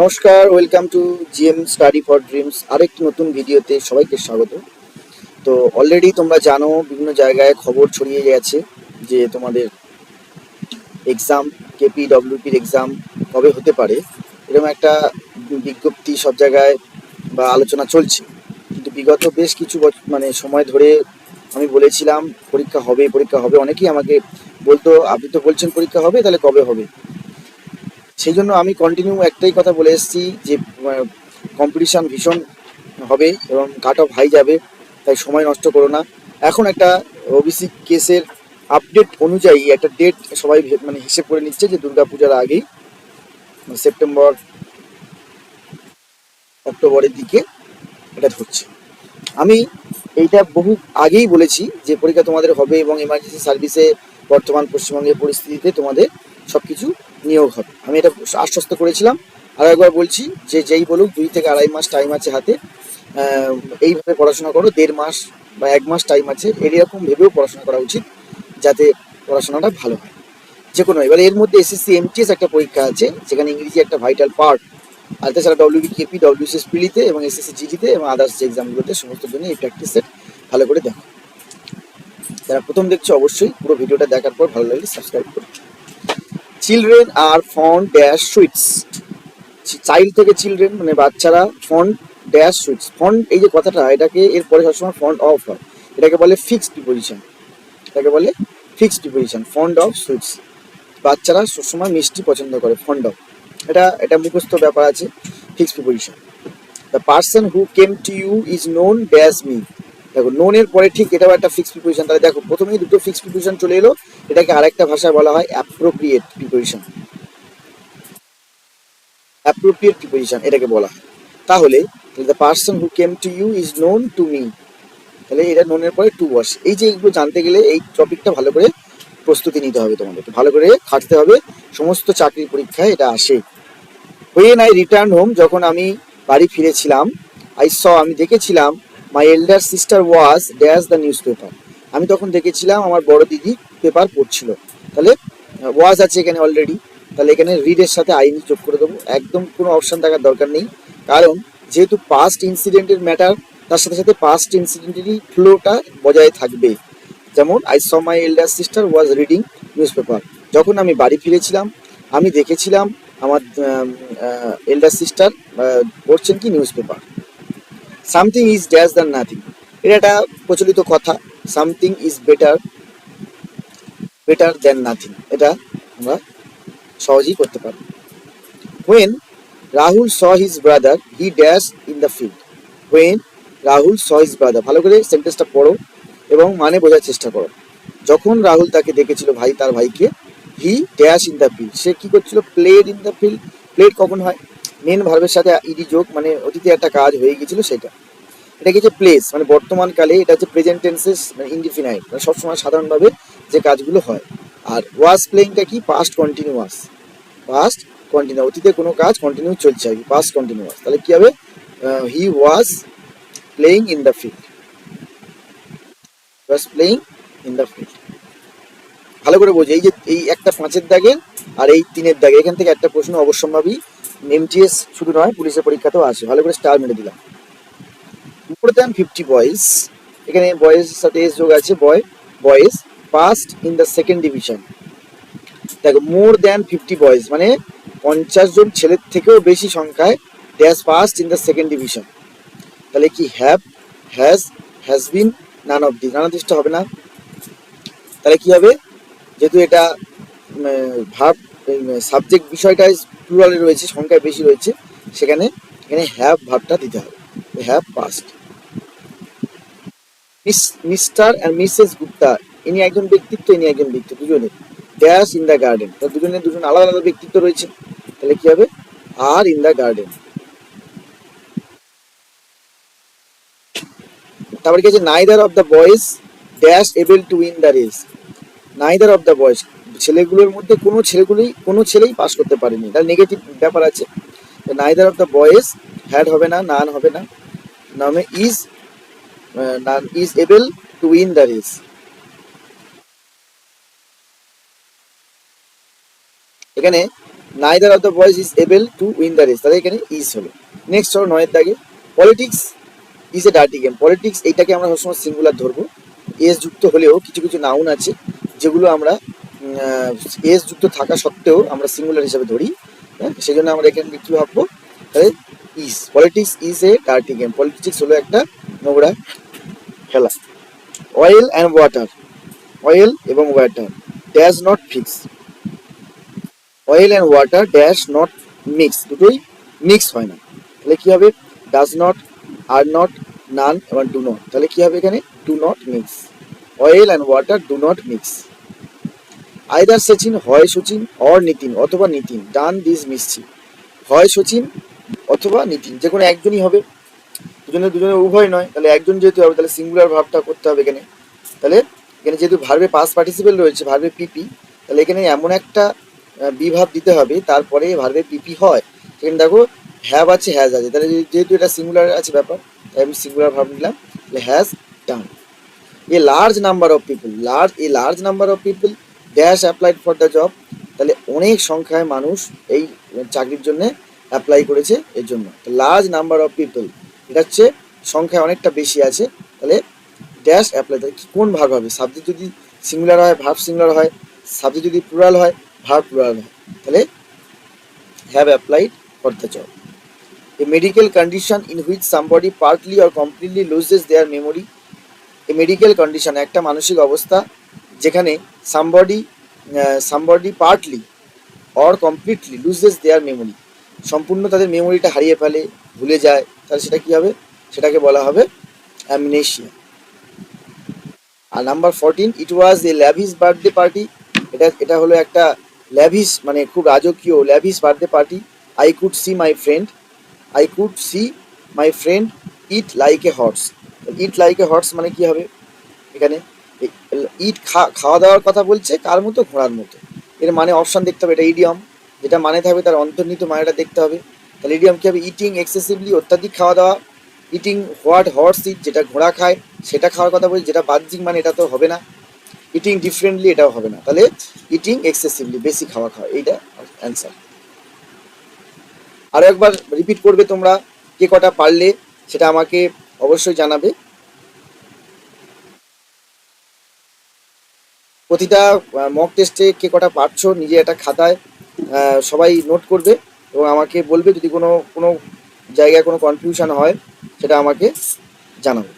নমস্কার welcome to G M study for dreams আরেকটি নতুন ভিডিওতে সবাইকে স্বাগত। তো অলরেডি তোমরা জানো, বিভিন্ন জায়গায় খবর ছড়িয়ে গেছে যে তোমাদের এক্সাম কেপি ডব্লিউপির এক্সাম কবে হতে পারে, এরকম একটা বিজ্ঞপ্তি সব জায়গায় বা আলোচনা চলছে। কিন্তু বিগত বেশ কিছু মানে সময় ধরে আমি বলেছিলাম, পরীক্ষা হবে পরীক্ষা হবে, অনেকেই আমাকে বলতো, আপনি তো বলছেন পরীক্ষা হবে, তাহলে কবে হবে? সেই জন্য আমি কন্টিনিউ একটাই কথা বলে এসেছি যে কম্পিটিশান ভীষণ হবে এবং কাট অফ হাই যাবে, তাই সময় নষ্ট করো না। এখন একটা ওবিসি কেসের আপডেট অনুযায়ী একটা ডেট সবাই মানে হিসেব করে নিচ্ছে যে দুর্গাপূজার আগেই মানে সেপ্টেম্বর অক্টোবরের দিকে এটা ধরছে। আমি এইটা বহু আগেই বলেছি যে পরীক্ষা তোমাদের হবে এবং এমার্জেন্সি সার্ভিসে বর্তমান পশ্চিমবঙ্গের পরিস্থিতিতে তোমাদের সব কিছু নিয়োগ হবে। আমি এটা আশ্বস্ত করেছিলাম। আর একবার বলছি যে যেই বলুক, দুই থেকে আড়াই মাস টাইম আছে হাতে। এইভাবে পড়াশোনা করো, দেড় মাস বা এক মাস টাইম আছে। এরকম ভেবেও পড়াশোনা করা উচিত, যাতে পড়াশোনাটা ভালো হয়। যে কোনো, এবার এর মধ্যে এসএসসি এমটিএস একটা পরীক্ষা আছে, যেখানে ইংরেজি একটা ভাইটাল পার্ট আর তাছাড়া ডব্লিউবি কেপি ডব্লিউসিএস পিলিতে এবং এসএসসি জিডিতে এবং আদার্স যে এক্সামগুলোতে সমস্ত জন্য এই প্র্যাকটিস সেট ভালো করে দেখো। যারা প্রথম দেখছ, অবশ্যই পুরো ভিডিওটা দেখার পর ভালো লাগলে সাবস্ক্রাইব করো। Children are fond dash sweets child থেকে চিলড্রেন মানে বাচ্চারা ফন্ট ড্যাশ সুইটস ফন্ট এই যে কথাটা, এটাকে এরপরে সবসময় ফন্ট অফ হয়। এটাকে বলে ফিক্সড ডিপোজিশন এটাকে বলে fixed deposition fond of sweets বাচ্চারা সবসময় মিষ্টি পছন্দ করে ফন্ড অফ এটা এটা মুখস্থ ব্যাপার আছে fixed deposition the person who came to you is known dash me দেখো নোনের পরে ঠিক এটাও একটা ফিক্সড প্রিপোজিশন তাহলে দেখো, প্রথমেই দুটো ফিক্সড প্রিপোজিশন চলে এলো, এটাকে আরেকটা ভাষায় বলা হয় অ্যাপ্রোপ্রিয়েট প্রিপোজিশন অ্যাপ্রোপ্রিয়েট প্রিপোজিশন এটাকে বলা হয়। তাহলে the person who came to you is known to me তাহলে এটা নোনের পরে টু ওয়াশ এই যে এগুলো জানতে গেলে এই টপিকটা ভালো করে প্রস্তুতি নিতে হবে তোমাদেরকে ভালো করে খাটতে হবে, সমস্ত চাকরির পরীক্ষায় এটা আসে। হয়ে আই রিটার্ন হোম যখন আমি বাড়ি ফিরেছিলাম আই স আমি দেখেছিলাম my elder sister was dash the news paper আমি তখন দেখেছিলাম আমার বড় দিদি পেপার পড়ছিল। তাহলে ওয়াজ আছে এখানে অলরেডি তাহলে এখানে রিডের সাথে আইনি যোগ করে দেবো। একদম কোনো অপশন থাকার দরকার নেই। কারণ, যেহেতু পাস্ট ইনসিডেন্টের ম্যাটার তার সাথে সাথে পাস্ট ইনসিডেন্টেরই ফ্লোটা বজায় থাকবে। যেমন I saw my elder sister was reading news paper যখন আমি বাড়ি ফিরেছিলাম, আমি দেখেছিলাম আমার এল্ডার সিস্টার পড়ছেন কি news paper something is dash than nothing এটা একটা প্রচলিত কথা। Something is better better than nothing এটা আমরা সহজেই করতে পারি। When Rahul saw his brother he dash in the field when Rahul saw his brother ভালো করে সেন্টেন্সটা পড়ো এবং মানে বোঝার চেষ্টা করো। যখন রাহুল তাকে দেখেছিল, ভাই তার ভাইকে he dash in the field সে কি করছিল? Played in the field played কখন হয়? মেন ভার্বের সাথে ইডি যোগ মানে অতীতে একটা কাজ হয়ে গেছিল সেটা। এটা কি প্লেস মানে বর্তমান কালে এটা হচ্ছে প্রেজেন্ট টেন্সেস মানে ইনডিফিনাইট মানে সবসময় সাধারণভাবে যে কাজগুলো হয়। আর ওয়াজ প্লেইংটা কি? পাস্ট কন্টিনিউয়াস পাস্ট কন্টিনিউ অতীতে কোনো কাজ কন্টিনিউ চলছে আর কি পাস্ট কন্টিনিউয়াস তাহলে কী হবে? He was playing in the field was playing in the field ভালো করে বোঝো, এই যে, এই একটা পাঁচের দাগের আর এই তিনের দাগে, এখান থেকে একটা প্রশ্ন অবশ্যম্ভাবী এমটিএস শুধু নয়, পুলিশের পরীক্ষাতেও আসে ভালো করে স্টার মেরে দিলাম। মোর দ্যান ফিফটি বয়েজ এখানে বয়েজের সাথে এস যোগ আছে। Boy boys passed in the second division দেখো মোর দ্যান ফিফটি বয়েজ মানে পঞ্চাশ জন ছেলের থেকেও বেশি সংখ্যায় dash past in the second division তাহলে কি have has has been none of the none দিসটা হবে না। তাহলে কি হবে? যেহেতু এটা ভাব সাবজেক্ট বিষয়টা প্লুরালে রয়েছে, সংখ্যায় বেশি রয়েছে, সেখানে এখানে হ্যাভ ভাবটা দিতে হবে। Have past miss mister and Mrs Gupta, ইনি একজন ব্যক্তিত্ব, ইনি একজন ব্যক্তি দুজনে। ড্যাশ ইন দ্য গার্ডেন তো দুজনে, দুজন আলাদা আলাদা ব্যক্তিত্ব রয়েছে। তাহলে কি হবে? আর ইন দ্য গার্ডেন তারপরে কি আছে? Neither of the boys dash able to win the race neither of the boys ছেলেগুলোর মধ্যে কোনো ছেলেগুলোই কোনো ছেলেই পাস করতে পারেনি। তার নেগেটিভ ব্যাপার আছে। Neither of the boys had হবে না নান হবে না। নামে is none is able to win the race এখানে neither of the boys is able to win the race তাহলে এখানে ইজ হলো। নেক্সট হলো নয়ের দাগে। Politics is a dirty game politics এইটাকে আমরা সবসময় সিঙ্গুলার ধরবো। এস যুক্ত হলেও কিছু কিছু নাউন আছে, যেগুলো আমরা এস যুক্ত থাকা সত্ত্বেও আমরা সিঙ্গুলার হিসাবে ধরি হ্যাঁ? সেই জন্য আমরা এখানে কি ভাববো? তাহলে is politics is a dirty game politics হলো একটা নোংরা খেলা। অয়েল অ্যান্ড ওয়াটার অয়েল এবং water dash not fix oil and water dash not mix দুটোই মিক্স হয় না। তাহলে কি হবে? Does not are not none এবং ডু নট তাহলে কি হবে এখানে? Do not mix oil and water do not mix either Sachin হয় সচিন অর নিতিন অথবা নিতিন ডান দিস মিসছি হয় সচিন অথবা নিতিন যে কোনো একজনই হবে। দুজনে দুজনে উভয় নয়, তাহলে একজন যেহেতু হবে, তাহলে সিঙ্গুলার ভাবটা করতে হবে এখানে। তাহলে এখানে যেহেতু ভার্বে পাস পার্টিসিপেল রয়েছে ভার্বে পিপি তাহলে এখানে এমন একটা বিভাব দিতে হবে, তারপরে ভার্বে পিপি হয়। সেখানে দেখো হ্যাভ আছে হ্যাজ আছে। তাহলে যেহেতু এটা সিঙ্গুলার আছে ব্যাপার, তাই আমি সিঙ্গুলার ভাব নিলাম has done a large number of people large a large number of people dash applied for the job তাহলে অনেক সংখ্যায় মানুষ এই চাকরির জন্য অ্যাপ্লাই করেছে এর জন্য। লার্জ নাম্বার অফ পিপল এটা হচ্ছে সংখ্যা অনেকটা বেশি আছে, তাহলে ড্যাশ অ্যাপ্লাই তাহলে কোন ভাগ হবে? সাবজেক্ট যদি সিঙ্গুলার হয় ভার্ব সিঙ্গুলার হয় সাবজেক্ট যদি প্লুরাল হয় ভার্ব প্লুরাল হয়। তাহলে have applied for the job a medical condition in which somebody partly or completely loses their memory a medical condition একটা মানসিক অবস্থা যেখানে somebody somebody partly or completely loses their memory সম্পূর্ণ তাদের মেমোরিটা হারিয়ে ফেলে, ভুলে যায়, তাহলে সেটা কী হবে? সেটাকে বলা হবে amnesia R number fourteen it was a lavish birthday party এটা এটা হলো একটা ল্যাভিস মানে খুব রাজকীয় lavish birthday party I could see my friend I could see my friend eat like a horse eat like a horse মানে কি হবে? এখানে ইট খাওয়া দাওয়ার কথা বলছে, কার মতো? ঘোড়ার মতো। এর মানে অপশান দেখতে হবে, এটা ইডিয়ম যেটা মানে থাকবে, তার অন্তর্নিহিত মানেটা দেখতে হবে। তাহলে ইডিয়ম কী হবে? ইটিং এক্সেসিভলি অত্যাধিক খাওয়া দাওয়া। ইটিং হোয়াট হর্স ইট যেটা ঘোড়া খায়, সেটা খাওয়ার কথা বলছি, যেটা বাহ্যিক মানে এটা তো হবে না। ইটিং ডিফারেন্টলি এটাও হবে না। তাহলে ইটিং এক্সেসিভলি বেশি খাওয়া খাওয়া, এইটা অ্যান্সার আরও একবার রিপিট করবে তোমরা, কে কটা পারলে, সেটা আমাকে অবশ্যই জানাবে। প্রতিটা মক টেস্টে কে কটা পারছ, নিজে একটা খাতায় সবাই নোট করবে এবং আমাকে বলবে যদি কোনো কোনো জায়গায় কোনো কনফিউশন হয়, সেটা আমাকে জানাবে।